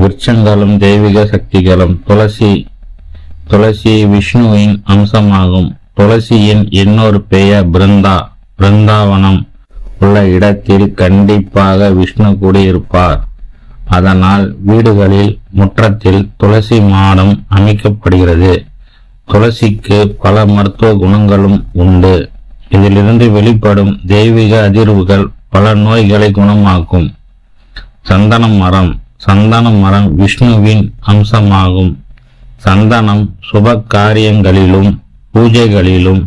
விருட்சங்களும் தெய்வீக சக்திகளும் துளசி துளசி விஷ்ணுவின் அம்சமாகும். துளசியின் இன்னொரு பெயர் பிருந்தா பிருந்தாவனம். உள்ள இடத்தில் கண்டிப்பாக விஷ்ணு கூடியிருப்பார். அதனால் வீடுகளில் முற்றத்தில் துளசி மாடம் அமைக்கப்படுகிறது. துளசிக்கு பல மருத்துவ குணங்களும் உண்டு. இதிலிருந்து வெளிப்படும் தெய்வீக அதிர்வுகள் பல நோய்களை குணமாக்கும். சந்தன மரம் சந்தன மரம் விஷ்ணுவின் அம்சமாகும். சந்தனம் சுப காரியங்களிலும் பூஜைகளிலும்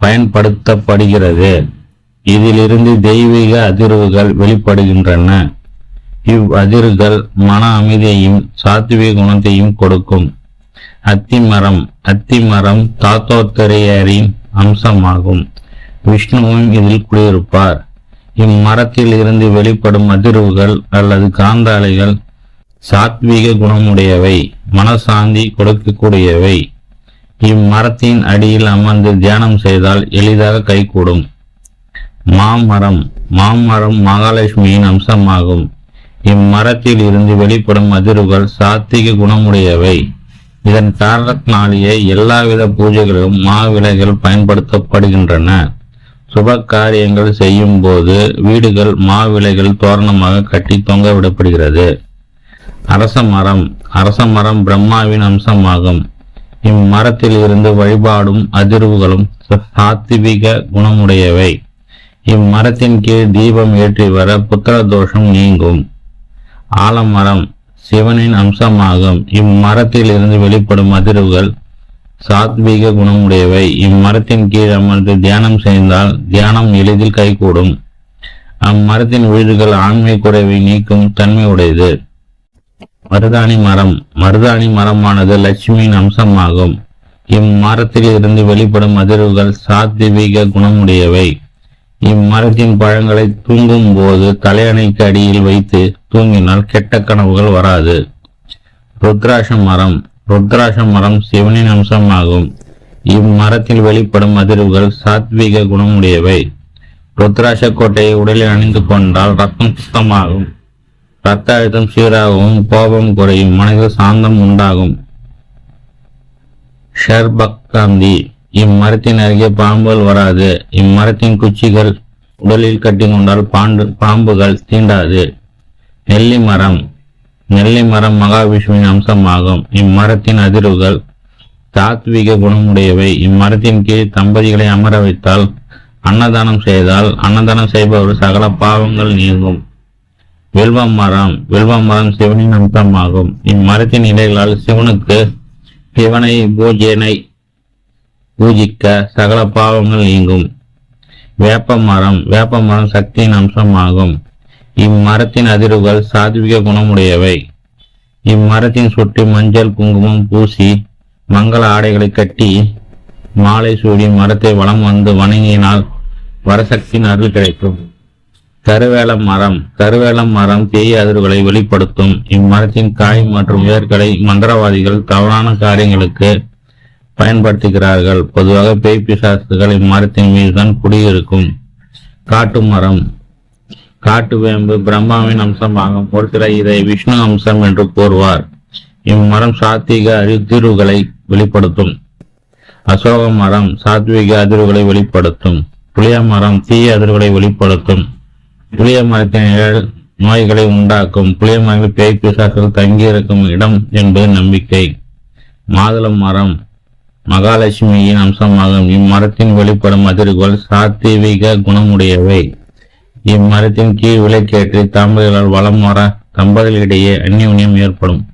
பயன்படுத்தப்படுகிறது. இதிலிருந்து தெய்வீக அதிர்வுகள் வெளிப்படுகின்றன. இவ் அதிர்வுகள் மன அமைதியையும் சாத்விக குணத்தையும் கொடுக்கும். அத்திமரம் அத்திமரம் தாத்தோத்தரையரின் அம்சமாகும். விஷ்ணுவும் இதில் குடியிருப்பார். இம்மரத்தில் இருந்து வெளிப்படும் அதிர்வுகள் அல்லது காந்த அலைகள் சாத்வீக குணமுடையவை மனசாந்தி கொடுக்கக்கூடியவை. இம்மரத்தின் அடியில் அமர்ந்து தியானம் செய்தால் எளிதாக கைகூடும். மாமரம் மாமரம் மகாலட்சுமியின் அம்சமாகும். இம்மரத்தில் இருந்து வெளிப்படும் அதிர்வுகள் சாத்திக குணமுடையவை. இதன் காரணத்தினாலேயே எல்லாவித பூஜைகளிலும் மாவிலைகள் பயன்படுத்தப்படுகின்றன. சுப காரியங்கள் செய்யும் போது வீடுகள் மாவிலைகள் தோரணமாக கட்டி தொங்க விடப்படுகிறது. அரச மரம் அரச மரம் பிரம்மாவின் அம்சமாகும். இம்மரத்தில் இருந்து வழிபாடும் அதிர்வுகளும் சாத்திவிக குணமுடையவை. இம்மரத்தின் கீழ் தீபம் ஏற்றி வர புத்திர தோஷம் நீங்கும். ஆலமரம் சிவனின் அம்சமாகும். இம்மரத்தில் இருந்து வெளிப்படும் அதிர்வுகள் சாத்வீக குணமுடையவை. இம்மரத்தின் கீழ் அமர்ந்து தியானம் செய்தால் தியானம் எளிதில் கைகூடும். அம்மரத்தின் வீடுகள் ஆண்மை குறைவை நீக்கும் தன்மை உடையது மருதாணி மரம். மருதாணி மரமானது லட்சுமியின் அம்சமாகும். இம்மரத்தில் இருந்து வெளிப்படும் அதிர்வுகள் சாத்வீக குணமுடையவை. இம்மரத்தின் பழங்களை தூங்கும் போது தலையணைக்கு அடியில் வைத்து தூங்கினால் கெட்ட கனவுகள் வராது. ருத்ராஷ மரம். ருத்ராச மரம் சிவனின் அம்சமாகும். இம்மரத்தில் வெளிப்படும் அதிர்வுகள் சாத்வீக குணமுடையவை. ருத்ராஷ கோட்டையை உடலில் அணிந்து கொண்டால் ரத்தம் சுத்தமாகும். ரத்த அழுத்தம் சீராகவும் கோபம் குறையும் மனதில் சாந்தம் உண்டாகும். ஷர்பக்காந்தி இம்மரத்தின் அருகே பாம்புகள் வராது. இம்மரத்தின் குச்சிகள் உடலில் கட்டி கொண்டால் பாண்டு பாம்புகள் தீண்டாது. நெல்லி மரம் நெல்லி மரம் மகாவிஷ்ணுவின் அம்சமாகும். இம்மரத்தின் அதிர்வுகள் சாத்விக குணமுடையவை. இம்மரத்தின் கீழ் தம்பதிகளை அமர வைத்தால் அன்னதானம் செய்தால் அன்னதானம் செய்பவர் சகல பாவங்கள் நீங்கும். வெல்வம் மரம் வில்வ மரம் சிவனின் அம்சமாகும். இம்மரத்தின் இலைகளால் சிவனுக்கு சிவனை பூஜனை பூஜிக்க சகல பாவங்கள் நீங்கும். வேப்ப மரம் வேப்ப மரம் சக்தியின் அம்சமாகும். இம்மரத்தின் அதிர்வுகள் சாத்விக குணமுடையவை. இம்மரத்தின் சுற்றி மஞ்சள் குங்குமம் பூசி மங்கள ஆடைகளை கட்டி மாலை சூடி மரத்தை வளம் வந்து வணங்கினால் வரசக்தியின் அருள் கிடைக்கும். கருவேலம் மரம் கருவேலம் மரம் தேய் அதிர்வுகளை வெளிப்படுத்தும். இம்மரத்தின் காய் மற்றும் வேர்களை மந்திரவாதிகள் தவறான காரியங்களுக்கு பயன்படுத்துகிறார்கள். பொதுவாக பேய் பிசாசுகள் இம்மரத்தின் மீதுதான் குடியிருக்கும். காட்டு மரம் காட்டு வேம்பு பிரம்மாவின் அம்சமாகும். ஒரு சிலர் இதை விஷ்ணு அம்சம் என்று கூறுவார் இம்மரம் சாத்வீக அதிர்வுகளை வெளிப்படுத்தும். அசோக மரம் சாத்வீக அதிர்வுகளை வெளிப்படுத்தும். புளிய மரம் தீய அதிர்வுகளை வெளிப்படுத்தும். புளிய மரத்தின் நிழல் நோய்களை உண்டாக்கும். புளிய மரங்கள் பேய் பிசாசுகள் தங்கியிருக்கும் இடம் என்பது நம்பிக்கை. மாதுளம் மரம் மகாலட்சுமியின் அம்சமாகும். இம்மரத்தின் வெளிப்படும் அதிர்வுகள் சாத்வீக குணமுடையவை. இம்மரத்தின் கீழ் விலைக்கேற்றி தாம்பதிகளால் வளம் வர தம்பதிகளிடையே அந்யோன்யம் ஏற்படும்.